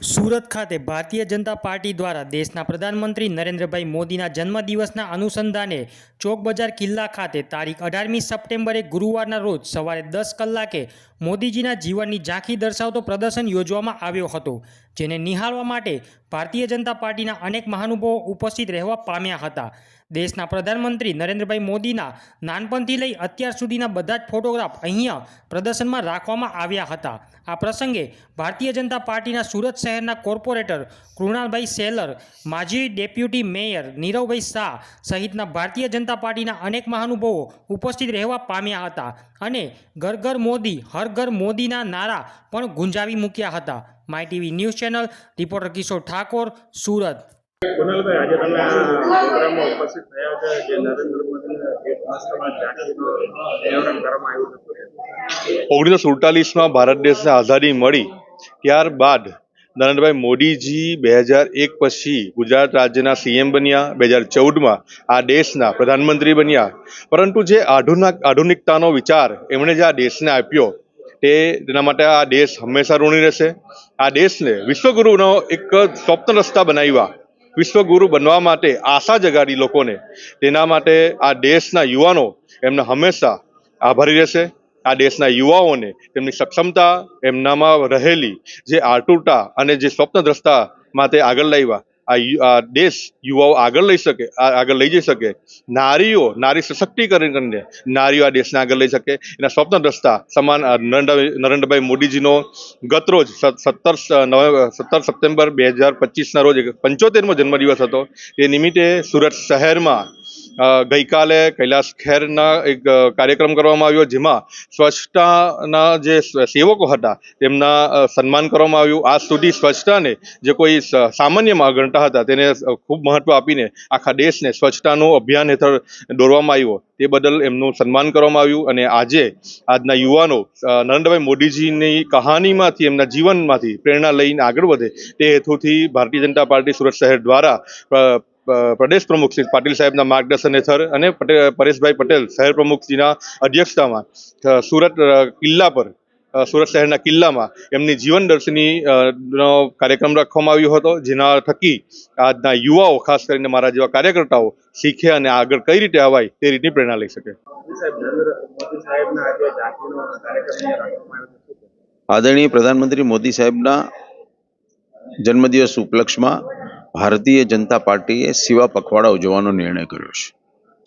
સુરત ખાતે ભારતીય જનતા પાર્ટી દ્વારા દેશના પ્રધાનમંત્રી નરેન્દ્રભાઈ મોદીના જન્મદિવસના અનુસંધાને ચોક બજાર કિલ્લા ખાતે તારીખ અઢારમી સપ્ટેમ્બરે ગુરુવારના રોજ સવારે દસ કલાકે મોદીજીના જીવનની ઝાંખી દર્શાવતો પ્રદર્શન યોજવામાં આવ્યો હતો, જેને નિહાળવા માટે ભારતીય જનતા પાર્ટીના અનેક મહાનુભાવો ઉપસ્થિત રહેવા પામ્યા હતા. દેશના પ્રધાનમંત્રી નરેન્દ્રભાઈ મોદીના નાનપણથી લઈ અત્યાર સુધીના બધા જ ફોટોગ્રાફ અહીંયા પ્રદર્શનમાં રાખવામાં આવ્યા હતા. આ પ્રસંગે ભારતીય જનતા પાર્ટીના સુરત શહેરના કોર્પોરેટર કૃણાલભાઈ સેલર, માજી ડેપ્યુટી મેયર નીરવભાઈ શાહ સહિતના ભારતીય જનતા પાર્ટીના અનેક મહાનુભાવો ઉપસ્થિત રહેવા પામ્યા હતા અને ઘર ઘર મોદી, હર ઘર મોદીના નારા પણ ગુંજાવી મૂક્યા હતા. My TV news channel reporter Kishor Thakor Surat. Kunalbhai આજે તમે આ પ્રોગ્રામમાં ઉપસ્થિત થયા છે જે નરેન્દ્ર મોદીને એક મસ્તમાં ઝાંખીનું આયોજન કરવામાં આવ્યું ઓગણીસો સુડતાલીસમાં ભારત દેશને આઝાદી મળી ત્યારબાદ નરેન્દ્રભાઈ મોદીજી બે હજાર એક પછી ગુજરાત રાજ્યના સીએમ બન્યા બે હજાર ચૌદમાં આ દેશના પ્રધાનમંત્રી બન્યા. પરંતુ જે આધુનિક આધુનિકતાનો વિચાર એમણે જે આ દેશને આપ્યો તે તેના માટે આ દેશ હંમેશા ઋણી રહેશે. આ દેશને વિશ્વગુરુનો એક સ્વપ્ન રસ્તા બનાવ્યા. વિશ્વગુરુ બનવા માટે આશા જગાડી લોકોને. તેના માટે આ દેશના યુવાનો એમને હંમેશા આભારી રહેશે. આ દેશના યુવાઓને તેમની સક્ષમતા એમનામાં રહેલી જે આતુરતા અને જે સ્વપ્નદ્રષ્ટા માટે આગળ લાવ્યા આ દેશ યુવાઓ આગળ લઈ શકે આગળ લઈ જઈ શકે. નારીઓ, નારી સશક્તિકરણ કરીને નારીઓ આ દેશને આગળ લઈ શકે. એના સ્વપ્નદ્રષ્ટા સમાન, આ નરેન્દ્રભાઈ મોદીજીનો ગતરોજ સત્તર સત્તર સપ્ટેમ્બર બે હજાર પચીસના રોજ પંચોતેરમો જન્મદિવસ હતો. એ નિમિત્તે સુરત શહેરમાં ગઈકાલે કૈલાસ ખેરના એક કાર્યક્રમ કરવામાં આવ્યો જેમાં સ્વચ્છતાના જે સેવકો હતા તેમના સન્માન કરવામાં આવ્યું. આજ સુધી સ્વચ્છતાને જે કોઈ સામાન્યમાં ગણતા હતા તેને ખૂબ મહત્વ આપીને આખા દેશને સ્વચ્છતાનું અભિયાન હેઠળ દોરવામાં આવ્યો. તે બદલ એમનું સન્માન કરવામાં આવ્યું અને આજે આજના યુવાનો નરેન્દ્રભાઈ મોદીજીની કહાનીમાંથી, એમના જીવનમાંથી પ્રેરણા લઈને આગળ વધે તે હેતુથી ભારતીય જનતા પાર્ટી સુરત શહેર દ્વારા પ્રદેશ પ્રમુખ શ્રી પાટીલ સાહેબના માર્ગદર્શન હેઠળ અને પરેશભાઈ પટેલ, શહેર પ્રમુખજીના અધ્યક્ષતામાં સુરત કિલ્લા પર સુરત શહેરના કિલ્લામાં એમની જીવન દર્શની નો કાર્યક્રમ રાખવામાં આવ્યો હતો, જેના થકી આજના યુવાઓ, ખાસ કરીને મારા જેવા કાર્યકર્તાઓ, શીખે અને આગળ કઈ રીતે આવાય તે રીતની પ્રેરણા લઈ શકે? આદરણીય પ્રધાનમંત્રી મોદી સાહેબના જન્મદિવસ ઉપલક્ષમાં ભારતીય જનતા પાર્ટીએ સેવા પખવાડા ઉજવવાનો નિર્ણય કર્યો છે.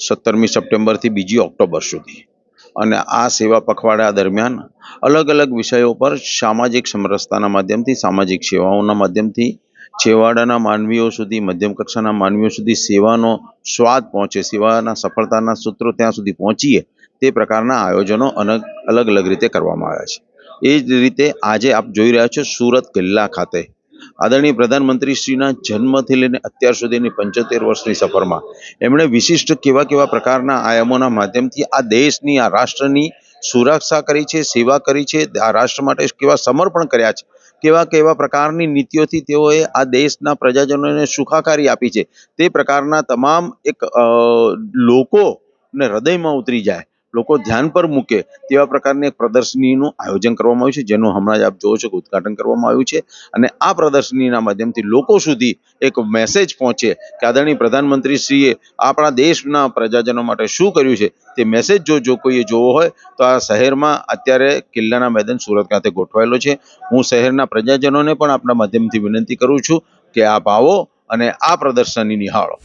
સત્તરમી સપ્ટેમ્બરથી બીજી ઓક્ટોબર સુધી. અને આ સેવા પખવાડા દરમિયાન અલગ અલગ વિષયો પર સામાજિક સમરસતાના માધ્યમથી, સામાજિક સેવાઓના માધ્યમથી, છેવાડાના માનવીઓ સુધી, મધ્યમ કક્ષાના માનવીઓ સુધી સેવાનો સ્વાદ પહોંચે, સેવાના સફળતાના સૂત્રો ત્યાં સુધી પહોંચીએ તે પ્રકારના આયોજનો અલગ અલગ અલગ રીતે કરવામાં આવ્યા છે. એ જ રીતે આજે આપ જોઈ રહ્યા છો સુરત કિલ્લા ખાતે. આદરણીય પ્રધાનમંત્રીશ્રીના જન્મથી લઈને અત્યાર સુધીની પંચોતેર વર્ષની સફરમાં એમણે વિશિષ્ટ કેવા કેવા પ્રકારના આયામોના માધ્યમથી આ દેશની, આ રાષ્ટ્રની સુરક્ષા કરી છે, સેવા કરી છે, આ રાષ્ટ્ર માટે કેવા સમર્પણ કર્યા છે, કેવા કેવા પ્રકારની નીતિઓથી તેઓએ આ દેશના પ્રજાજનોને સુખાકારી આપી છે, તે પ્રકારના તમામ એક લોકો લોકોને હૃદયમાં ઉતરી જાય. લોકો ધ્યાન પર મૂકે તેવા પ્રકારની એક પ્રદર્શનીનું આયોજન કરવામાં આવ્યું છે, જેનું હમણાં જ આપ જોવો છો કે ઉદ્ઘાટન કરવામાં આવ્યું છે. અને આ પ્રદર્શનીના માધ્યમથી લોકો સુધી એક મેસેજ પહોંચે કે આદરણીય પ્રધાનમંત્રીશ્રીએ આપણા દેશના પ્રજાજનો માટે શું કર્યું છે તે મેસેજ જો જો કોઈએ જોવો હોય તો આ શહેરમાં અત્યારે કિલ્લાના મેદાન સુરત ખાતે ગોઠવાયેલો છે. હું શહેરના પ્રજાજનોને પણ આપણા માધ્યમથી વિનંતી કરું છું કે આપ આવો અને આ પ્રદર્શની નિહાળો.